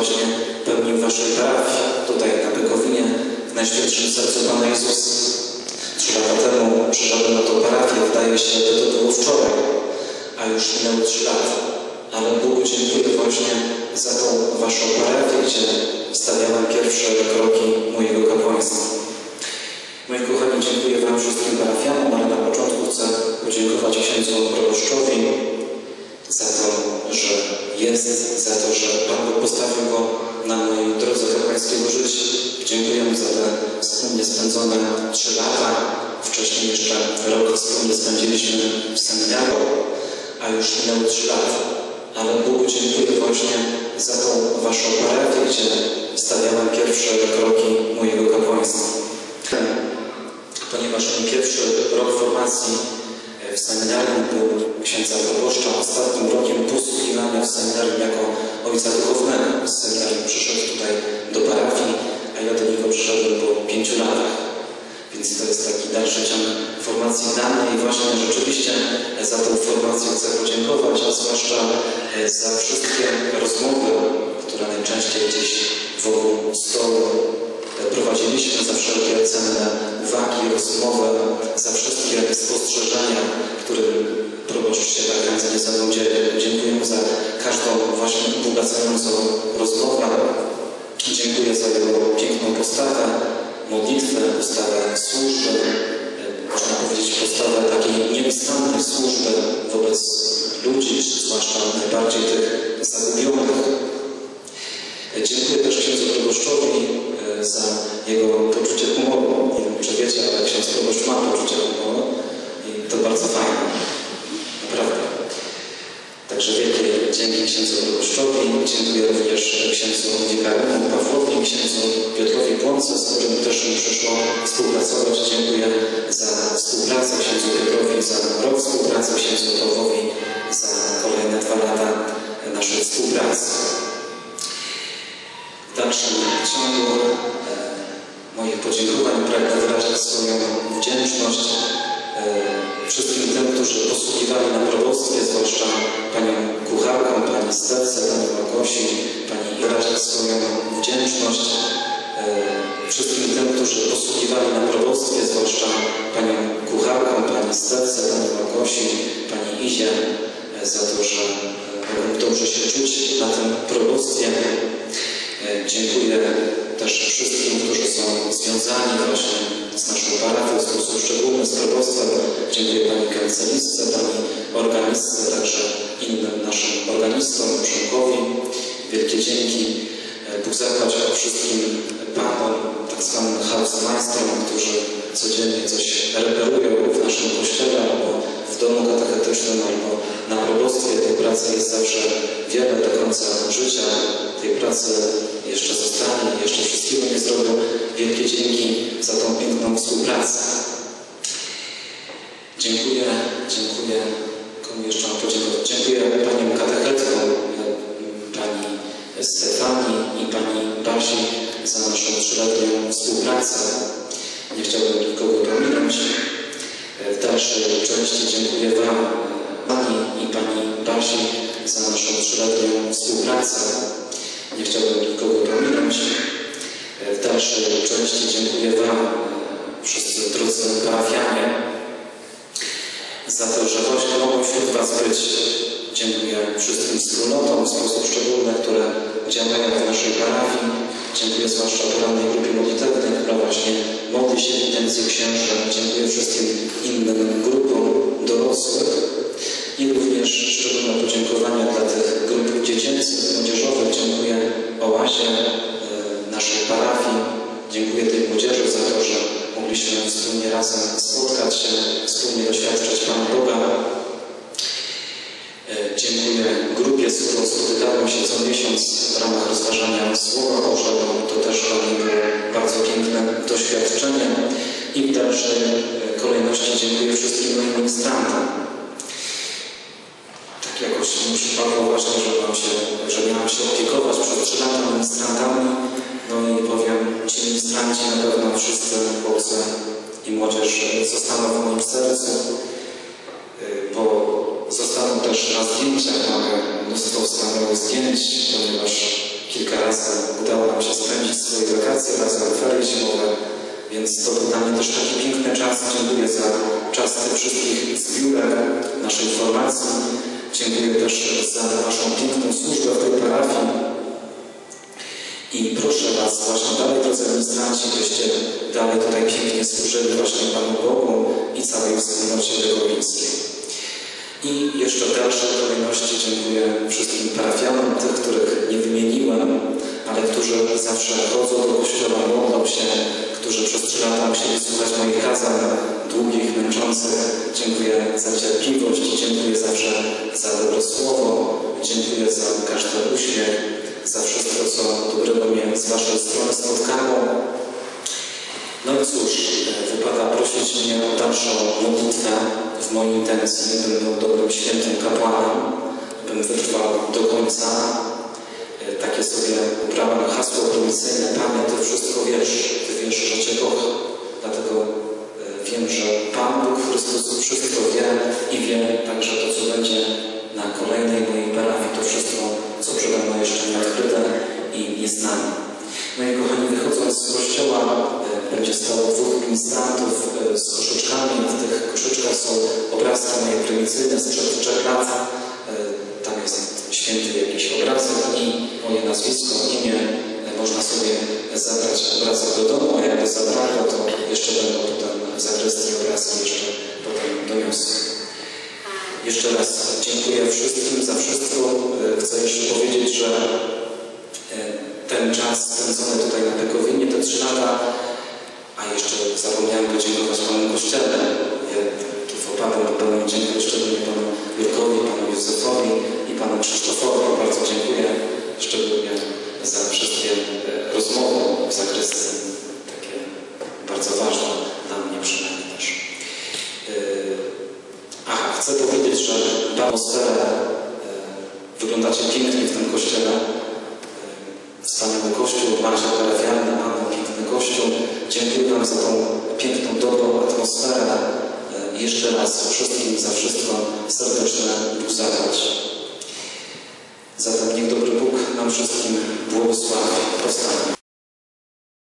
właśnie pełnił Waszej parafii, tutaj na Bykowinie, w Najświętszym Sercu Pana Jezusa. Trzy lata temu przyszedłem na tą parafię, wydaje się, że to było wczoraj, a już minęły trzy lata. Ale Bogu dziękuję właśnie za tą Waszą parafię, gdzie stawiałem pierwsze kroki mojego kapłaństwa. Moi kochani, dziękuję Wam wszystkim parafianom, ale na początku chcę podziękować księdzu proboszczowi jest, za to, że Pan Bóg postawił go na mojej drodze kapłańskiego życia. Dziękuję mu za te wspólnie spędzone trzy lata. Wcześniej jeszcze rok wspólnie spędziliśmy w seminarium, a już minęły trzy lata. Ale Bogu dziękuję właśnie za tą Waszą parafię, gdzie stawiałem pierwsze kroki mojego kapłaństwa. Ponieważ mój pierwszy rok formacji w seminarium był księdza proboszcza w seminarium jako ojca duchownego. Z seminarium przyszedł tutaj do parafii, a ja do niego przyszedłem po pięciu latach. Więc to jest taki dalszy ciąg formacji dla i właśnie rzeczywiście za tą formację chcę podziękować, a zwłaszcza za wszystkie rozmowy, które najczęściej gdzieś wokół stołu prowadziliśmy, za wszelkie cenne uwagi, rozmowy, za wszystkie spostrzeżenia, którym się tak ze mną dzieli. Dziękuję za każdą właśnie ubogacającą rozmowę. Dziękuję za jego piękną postawę, modlitwę, postawę służby, można powiedzieć postawę takiej nieustannej służby wobec ludzi, zwłaszcza najbardziej tych zagubionych. Dziękuję też księdzu proboszczowi za jego poczucie humoru. Nie wiem, czy wiecie, ale ksiądz proboszcz ma poczucie humoru i to bardzo fajne. Naprawdę. Także wielkie dzięki księdzu proboszczowi. Dziękuję również księdzu wikaremu Pawłowi, księdzu Piotrowi Płonce, z którym też mi przyszło współpracować. Dziękuję za współpracę księdzu Piotrowi, za rok współpracy, księdzu Pawłowi za kolejne dwa lata naszej współpracy. W dalszym ciągu moich podziękowań pragnę wyrazić swoją wdzięczność wszystkim tym, którzy posługiwali na prowadztwie, zwłaszcza panią kucharką, pani Stefce, pani Małgosi, pani wyrazić swoją wdzięczność wszystkim tym, którzy posługiwali na prowadztwie, zwłaszcza panią kucharką, pani Stefce, pani Małgosi, pani Izie, za to, że mogłem dobrze się czuć na tym prowadztwie. Dziękuję też wszystkim, którzy są związani właśnie z naszą parafią w sposób szczególny, z probostwem. Dziękuję Pani kancelistce, Pani organistce, także innym naszym organistom, członkowi. Wielkie dzięki. Bóg zapłać wszystkim Panom, tak zwanym hausmeistrom, którzy codziennie coś reperują w naszym kościele albo w domu katechetycznym, albo na probostwie. Tej pracy jest zawsze wiele do końca życia. Tej pracy jeszcze zostanie, jeszcze wszystkiego nie zrobią. Wielkie dzięki za tą piękną współpracę. Dziękuję, dziękuję. Komu jeszcze mam podziękować? Dziękuję Paniom katechetkom, Pani Stefanii i Pani Basi za naszą trzyletnią współpracę. Nie chciałbym nikogo pominąć. W dalszej części dziękuję Wam, Pani i Pani Basi za naszą trzyletnią współpracę. Nie chciałbym nikogo pominąć. W dalszej części dziękuję Wam, wszyscy drodzy parafianie, za to, że właśnie mogą wśród Was być. Dziękuję wszystkim wspólnotom w sposób szczególny, które działają w naszej parafii. Dziękuję zwłaszcza porannej grupie modlitewnej, która właśnie modli się w intencji księży. Dziękuję wszystkim innym grupom dorosłych i również szczególne podziękowania dla tych grup dziecięcych, młodzieżowych. Dziękuję mogliśmy wspólnie razem spotkać się, wspólnie doświadczać Pana Boga. Dziękuję grupie, z którą spotykałem się co miesiąc w ramach rozważania Słowa Bożego. To też dla mnie było bardzo piękne doświadczenie. I w dalszej kolejności dziękuję wszystkim moim ministrantom. Tak jakoś mi przypadło właśnie, że mam się, że miałam się opiekować przez trzy lata ministrantami. No i powiem, ministranci na pewno wszyscy chłopcy i młodzież zostaną w moim sercu, bo zostaną też na zdjęciach. Mamy mnóstwo wspaniałych zdjęć, ponieważ kilka razy udało nam się spędzić swoje wakacje razem, ferie zimowe, więc to był dla mnie też taki piękny czas. Dziękuję za czas tych wszystkich zbiórek, naszej formacji. Dziękuję też za Waszą piękną służbę w tej parafii. I proszę Was właśnie dalej, drodzy administranci, byście dalej tutaj pięknie służyli właśnie Panu Bogu i całej wspólnocie Degowińskiej. I jeszcze w dalszej kolejności dziękuję wszystkim parafianom, tych, których nie wymieniłem, ale którzy zawsze chodzą do kościoła, modlą się, którzy przez trzy lata musieli słuchać moich kazań długich, męczących. Dziękuję za cierpliwość, dziękuję zawsze za dobre słowo, dziękuję za każdy uśmiech, za wszystko, co dobrego mnie z Waszej strony spotkało. No i cóż, wypada prosić mnie o dalszą modlitwę w mojej intencji, bym był dobrym świętym kapłanem, bym wytrwał do końca. E, Takie sobie ubrałem hasło promisyjne, Panie, Ty wszystko wiesz, Ty wiesz, że Cię kocham. Dlatego e, wiem, że Pan Bóg Chrystus wszystko wie obrazki moje prymicyjne sprzed trzech lat. E, Tam jest święty jakiś obrazek i moje nazwisko, imię. E, Można sobie zabrać obrazek do domu, a jakby zabrakło, to jeszcze będą tutaj w zakrystii obrazki jeszcze potem doniosły. Jeszcze raz dziękuję wszystkim za wszystko. E, Chcę jeszcze powiedzieć, że ten czas spędzony tutaj na Bekowinie, te trzy lata, a jeszcze zapomniałem podziękować Panu Kościele. Popełniam dziękuję szczególnie Panu Jurkowi, Panu Józefowi i Panu Krzysztofowi. Bardzo dziękuję szczególnie za wszystkie e, rozmowy w zakrystii, takie bardzo ważne dla mnie przynajmniej też. E, Aha, chcę powiedzieć, że ta atmosfera, e, wyglądacie pięknie w tym kościele. Wspaniały kościół, Marcia parafialny, mamy piękny kościół. Dziękuję Wam za tą piękną, dobrą atmosferę. E, i Jeszcze raz wszystkim za wszystko serdeczne zapłać. Zatem niech dobry Bóg nam wszystkim błogosławi. Powstańmy.